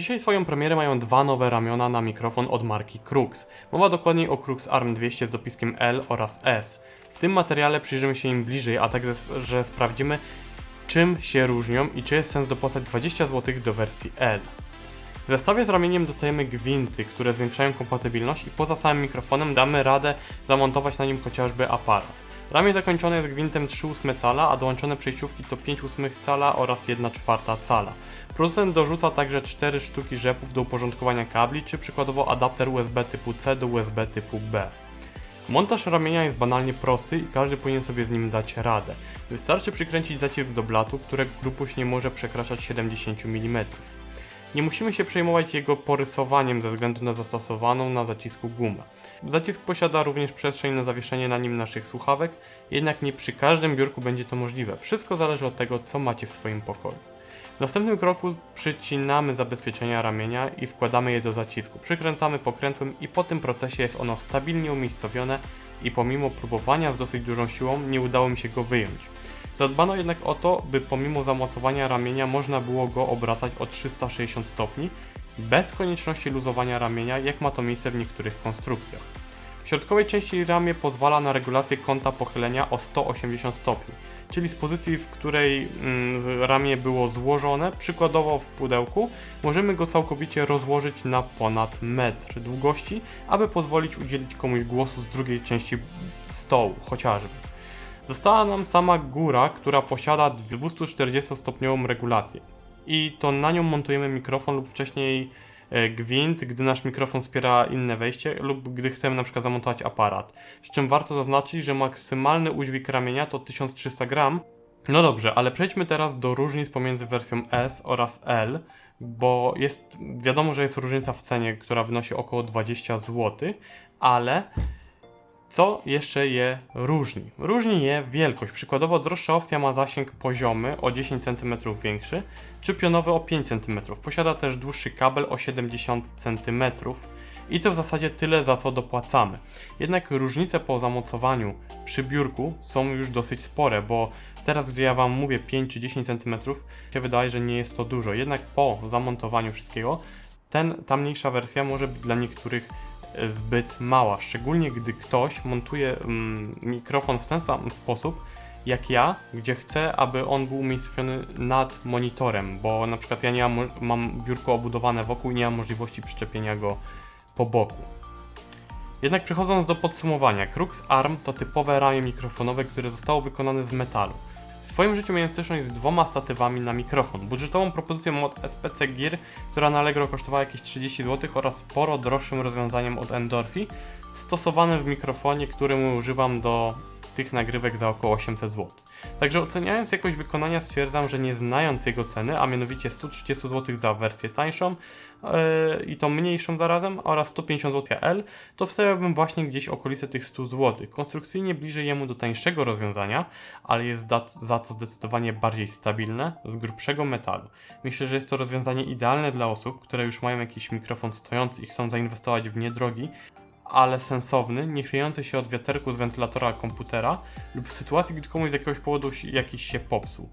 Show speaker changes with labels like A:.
A: Dzisiaj swoją premierę mają dwa nowe ramiona na mikrofon od marki Crux. Mowa dokładniej o Crux Arm 200 z dopiskiem L oraz S. W tym materiale przyjrzymy się im bliżej, a także że sprawdzimy czym się różnią i czy jest sens dopłacać 20 zł do wersji L. W zestawie z ramieniem dostajemy gwinty, które zwiększają kompatybilność i poza samym mikrofonem damy radę zamontować na nim chociażby aparat. Ramię zakończone jest gwintem 3,8 cala, a dołączone przejściówki to 5,8 cala oraz 1,4 cala. Producent dorzuca także 4 sztuki rzepów do uporządkowania kabli, czy przykładowo adapter USB typu C do USB typu B. Montaż ramienia jest banalnie prosty i każdy powinien sobie z nim dać radę. Wystarczy przykręcić zacisk do blatu, którego grupuś nie może przekraczać 70 mm. Nie musimy się przejmować jego porysowaniem ze względu na zastosowaną na zacisku gumę. Zacisk posiada również przestrzeń na zawieszenie na nim naszych słuchawek, jednak nie przy każdym biurku będzie to możliwe. Wszystko zależy od tego, co macie w swoim pokoju. W następnym kroku przycinamy zabezpieczenia ramienia i wkładamy je do zacisku. Przykręcamy pokrętłem i po tym procesie jest ono stabilnie umiejscowione i pomimo próbowania z dosyć dużą siłą nie udało mi się go wyjąć. Zadbano jednak o to, by pomimo zamocowania ramienia można było go obracać o 360 stopni, bez konieczności luzowania ramienia, jak ma to miejsce w niektórych konstrukcjach. W środkowej części ramię pozwala na regulację kąta pochylenia o 180 stopni, czyli z pozycji, w której mm, ramię było złożone, przykładowo w pudełku, możemy go całkowicie rozłożyć na ponad metr długości, aby pozwolić udzielić komuś głosu z drugiej części stołu, chociażby. Została nam sama góra, która posiada 240-stopniową regulację. I to na nią montujemy mikrofon lub wcześniej e, gwint, gdy nasz mikrofon wspiera inne wejście lub gdy chcemy na przykład zamontować aparat. Z czym warto zaznaczyć, że maksymalny udźwig ramienia to 1300 gram. No dobrze, ale przejdźmy teraz do różnic pomiędzy wersją S oraz L, bo jest wiadomo, że jest różnica w cenie, która wynosi około 20 zł, ale co jeszcze je różni? Różni je wielkość. Przykładowo droższa opcja ma zasięg poziomy o 10 cm większy, czy pionowy o 5 cm. Posiada też dłuższy kabel o 70 cm. I to w zasadzie tyle, za co dopłacamy. Jednak różnice po zamocowaniu przy biurku są już dosyć spore, bo teraz, gdzie ja Wam mówię 5 czy 10 cm, się wydaje, że nie jest to dużo. Jednak po zamontowaniu wszystkiego, ten, ta mniejsza wersja może być dla niektórych zbyt mała, szczególnie gdy ktoś montuje mm, mikrofon w ten sam sposób jak ja, gdzie chcę, aby on był umiejscowiony nad monitorem, bo na przykład ja nie mam, mam biurko obudowane wokół i nie mam możliwości przyczepienia go po boku. Jednak przechodząc do podsumowania, Crux Arm to typowe ramię mikrofonowe, które zostało wykonane z metalu. W swoim życiu miałem styczność z dwoma statywami na mikrofon. Budżetową propozycją od SPC Gear, która na Allegro kosztowała jakieś 30 zł oraz sporo droższym rozwiązaniem od Endorphi, stosowanym w mikrofonie, którym używam do tych nagrywek za około 800 zł. Także oceniając jakość wykonania stwierdzam, że nie znając jego ceny, a mianowicie 130 zł za wersję tańszą yy, i tą mniejszą zarazem oraz 150 zł L, to wstawiałbym właśnie gdzieś okolice tych 100 zł. Konstrukcyjnie bliżej jemu do tańszego rozwiązania, ale jest za to zdecydowanie bardziej stabilne, z grubszego metalu. Myślę, że jest to rozwiązanie idealne dla osób, które już mają jakiś mikrofon stojący i chcą zainwestować w niedrogi, ale sensowny, nie chwiejący się od wiaterku z wentylatora komputera lub w sytuacji, gdy komuś z jakiegoś powodu jakiś się popsuł.